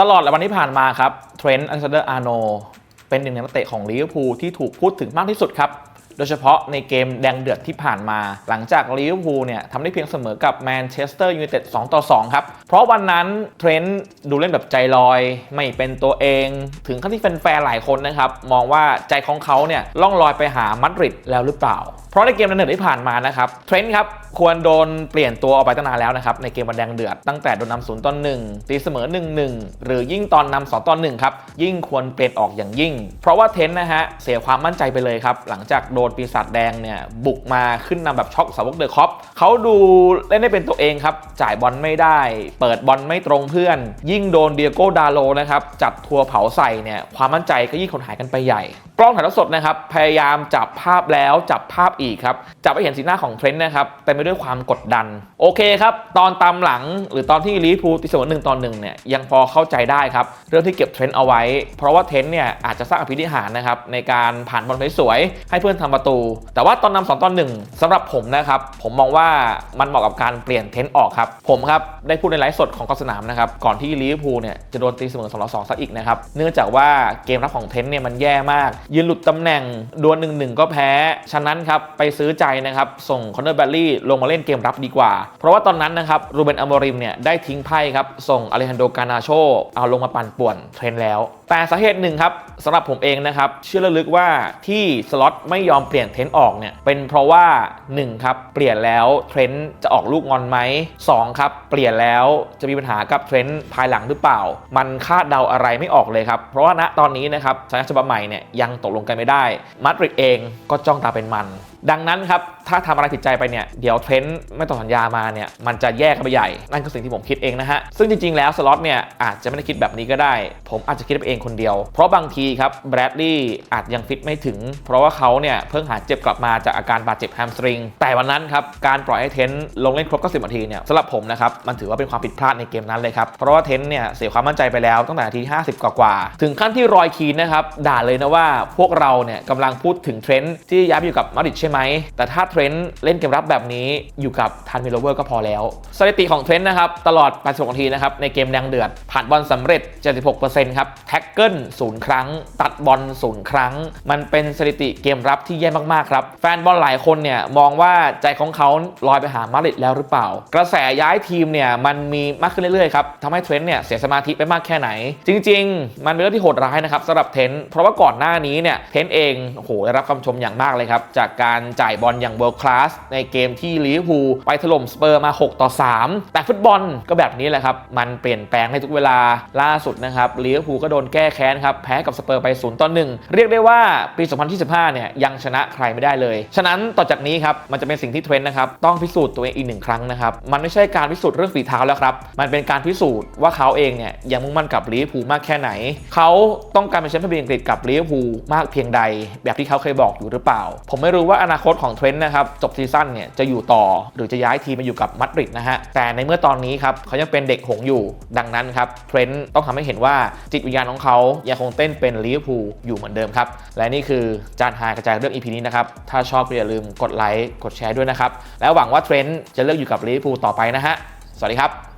ตลอดหลายวันที่ผ่านมาครับเทรนด์อ l เ x เดอร์อาร์โนเป็นหนึ่งในนักเตะของลิเวอร์พูลที่ถูกพูดถึงมากที่สุดครับ โดยเฉพาะในเกมแดงเดือดที่ผ่านมา หลังจากลิเวอร์พูลเนี่ยทำได้เพียงเสมอกับแมนเชสเตอร์ยูไนเต็ด2ต่อ2ครับเพราะวันนั้นเทรนต์ดูเล่นแบบใจลอย ไม่เป็นตัวเอง ถึงขั้นที่แฟนๆหลายคนนะครับมองว่าใจของเขาเนี่ยล่องลอยไปหามาดริดแล้วหรือเปล่า เพราะในเกมแดงเดือดที่ผ่านมานะครับเทรนต์ครับควรโดนเปลี่ยนตัวออกไปตั้งนานแล้วนะครับในเกมวันแดงเดือดตั้งแต่โดนนำศูนย์ต่อหนึ่งตีเสมอ1นหนึ่งหรือยิ่งตอนนำสองต่อหนึ่งครับยิ่งควรเปลี่ยนออกอย่างยิ่ง เพราะว่าเทนต์นะฮะเสียความมั่นใจไปเลยครับหลังจากโดนปีศาจแดงเนี่ยบุกมาขึ้นนำแบบช็อกสาวกเดอะคอปเขาดูเล่นได้เป็นตัวเองครับ จ่ายบอลไม่ได้ เปิดบอลไม่ตรงเพื่อน ยิ่งโดนเดียโก้ดาโลนะครับจัดทัวร์เผาใส่เนี่ยความมั่นใจก็ยิ่งคนหายกันไปใหญ่ กล้องถ่ายทอดสดนะครับพยายามจับภาพแล้วจับภาพอีกครับจับไปเห็นสีหน้าของเทรนต์นะครับเต็มไปด้วยความกดดัน โอเคครับตอนตามหลังหรือตอนที่ลีพูลตีเสมอหนึ่งตอนหนึ่งเนี่ยยังพอเข้าใจได้ครับเรื่องที่เก็บเทรนต์เอาไว้ เพราะว่าเทรนต์เนี่ยอาจจะสร้างอภินิหารนะครับในการผ่านบอลสวยให้เพื่อนทำประตู แต่ว่าตอนนำสองตอนหนึ่งสำหรับผมนะครับ ผมมองว่ามันเหมาะกับการเปลี่ยนเทนต์ออกครับ ผมครับ ได้พูดในไลฟ์สดของกองสนามนะครับ ก่อนที่ลีพูลเนี่ยจะโดนตีเสมอสองต่อสองซะอีกนะครับ เนื่องจากว่าเกมรับของเทนต์เนี่ยมันแย่มาก ยืนหลุดตำแหน่งดวลหนึ่งหนึ่งก็แพ้ ฉะนั้นครับไปซื้อใจนะครับส่งคอนเนอร์แบลลี่ลงมาเล่นเกมรับดีกว่า เพราะว่าตอนนั้นนะครับรูเบนอโมริมเนี่ยได้ทิ้งไพ่ครับส่งอเลฮันโดกานาโชเอาลงมาปั่นป่วนเทรนด์แล้ว แต่สาเหตุหนึ่งครับสำหรับผมเองนะครับเชื่อลึกว่าที่สล็อตไม่ยอมเปลี่ยนเทรนด์ออกเนี่ยเป็นเพราะว่า 1 ครับเปลี่ยนแล้วเทรนด์จะออกลูกงอนไหม 2 ครับ เปลี่ยนแล้วจะมีปัญหากับเทรนด์ภายหลังหรือเปล่า มันคาดเดาอะไรไม่ออกเลยครับ เพราะว่าณตอนนี้นะครับสัญญาฉบับใหม่เนี่ยยังตกลงกันไม่ได้มาดริดเองก็จ้องตาเป็นมัน ดังนั้นครับ ถ้าทำอะไรผิดใจไปเนี่ย เดี๋ยวเทรนด์ไม่ต่อสัญญามาเนี่ย มันจะแยกกันไปใหญ่ นั่นคือสิ่งที่ผมคิดเองนะฮะ ซึ่งจริงๆ แล้วสล็อตเนี่ย อาจจะไม่ได้คิดแบบนี้ก็ได้ ผมอาจจะคิดไปเองคนเดียว เพราะบางทีครับแบรดลีย์อาจยังฟิตไม่ถึง เพราะว่าเขาเนี่ยเพิ่งหายเจ็บกลับมาจากอาการบาดเจ็บแฮมสตริง แต่วันนั้นครับ การปล่อยให้เทนต์ลงเล่นครบ90นาทีเนี่ยสำหรับผมนะครับ มันถือว่าเป็นความผิดพลาดในเกมนั้นเลยครับ เพราะว่าเทนต์เนี่ยเสียความมั่นใจไปแล้วตั้งแต่นาที50 กว่าๆ ถึงขั้นที่รอยคีนนะครับด่าเลยนะว่าพวกเราเนี่ยกำลังพูดถึงเทรนด์ที่ย้ายไปอยู่กับมาริดใช่ไหม แต่ถ้าเทรนต์เล่นเกมรับแบบนี้อยู่กับทันมิโลเวอร์ก็พอแล้ว สถิติของเทรนต์นะครับ ตลอด 86 นาทีนะครับ ในเกมแดงเดือด ผ่านบอลสำเร็จ 76%ครับ แท็กเกิลศูนย์ครั้ง ตัดบอลศูนย์ครั้ง มันเป็นสถิติเกมรับที่แย่มากๆครับ แฟนบอลหลายคนเนี่ยมองว่าใจของเขาลอยไปหามาดริดแล้วหรือเปล่า กระแสย้ายทีมเนี่ยมันมีมากขึ้นเรื่อยๆครับทำให้เทรนต์เนี่ยเสียสมาธิไปมากแค่ไหน จริง ๆ มันเป็นเรื่องที่โหดร้ายนะครับสำหรับเทนต์เพราะว่าก่อนหน้านี้เนี่ยเทนต์เองโอ้โหได้รับคำชมอย่างมากเลยครับจากการจ่ายบอลอย่าง world class ในเกมที่ลิเวอร์พูลไปถล่มสเปอร์มา 6 ต่อ 3 แต่ฟุตบอลก็แบบนี้แหละครับ มันเปลี่ยนแปลงในทุกเวลาล่าสุดนะครับลิเวอร์พูลก็โดนแก้แค้นครับแพ้กับสเปอร์ไป0ต่อ1เรียกได้ว่าปี 2025 เนี่ยยังชนะใครไม่ได้เลย ฉะนั้นต่อจากนี้ครับมันจะเป็นสิ่งที่เทรนด์นะครับต้องพิสูจน์ตัวเองอีกหนึ่งครั้งนะครับมันไม่ใช่การพิสูจน์เรื่องฝีเท้าแล้วครับมันเป็นการพิสูจน์ว่าเขาเองเนี่ยยังมุ่งมั่นกับลิเวอร์พูลมากแค่ไหน เขาต้องการเป็นแชมป์พรีเมียร์ลีกกับลิเวอร์พูลมากเพียงใด แบบที่เขาเคยบอกอยู่หรือเปล่า ผมไม่รู้ว่าอนาคตของเทรนด์นะครับจบซีซั่นเนี่ยจะอยู่ต่อหรือจะย้ายทีมมาอยู่กับมาดริดนะฮะแต่ในเมื่อตอนนี้ครับเขายังเป็นเด็กหงอยู่ดังนั้นครับเทรนด์ต้องทำให้เห็นว่าจิตวิญญาณของเขายังคงเต้นเป็นลิเวอร์พูลอยู่เหมือนเดิมครับและนี่คือจานหายกระจายเรื่อง EP นี้นะครับถ้าชอบก็อย่าลืมกดไลค์กดแชร์ด้วยนะครับแล้วหวังว่าเทรนด์จะเลือกอยู่กับลิเวอร์พูลต่อไปนะฮะสวัสดีครับ